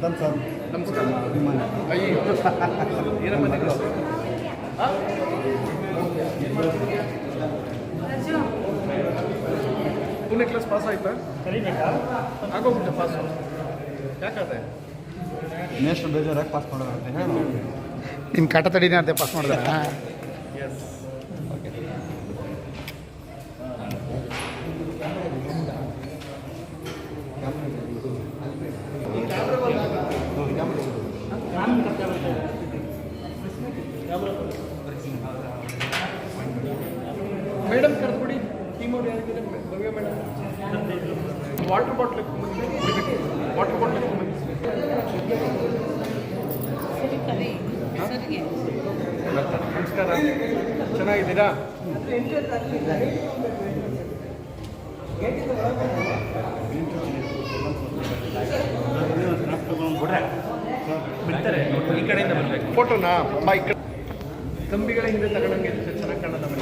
ಪ್ರಥಮ್ sir ನಮಸ್ಕಾರ. ಅಭಿಮಾನಿ? ಮೂರನೇ ಕ್ಲಾಸ್ ಪಾಸ್ ಆಯ್ತಾ? ಆಗೋಗ್ಬಿಟ್ಟೆ ಪಾಸ್ ಯಾಕಾದೆ ನೆಕ್ಸ್ಟ್ ಬೇಜಾರಾಗಿ ಪಾಸ್ ಮಾಡೋಣ ಅಂತ ಹೇಳಿ. ನಿನ್ನ ಕಾಟ ತಡಿನೇ ಅಂತೆ ಪಾಸ್ ಮಾಡಿದ್ರೆ ಮೇಡಮ್ ಕರ್ಕೊಡಿ ಟೀಮ್ ಅವ್ರು ಯಾರಿದ್ದಾರೆ? Bhavya madam water bottle water bottle ನಮಸ್ಕಾರ. ಚೆನ್ನಾಗಿದ್ದೀರಾ? ಬಿಡ್ತಾರೆ ಈ ಕಡೆಯಿಂದ ಬರಬೇಕು. ಫೋಟೋನಾ ತಂಬಿಗಳ ಹಿಂದೆ ತಗೊಂಡಂಗೆ ಚೆನ್ನಾಗಿ ಕಾಣೋದು ಆಮೇಲೆ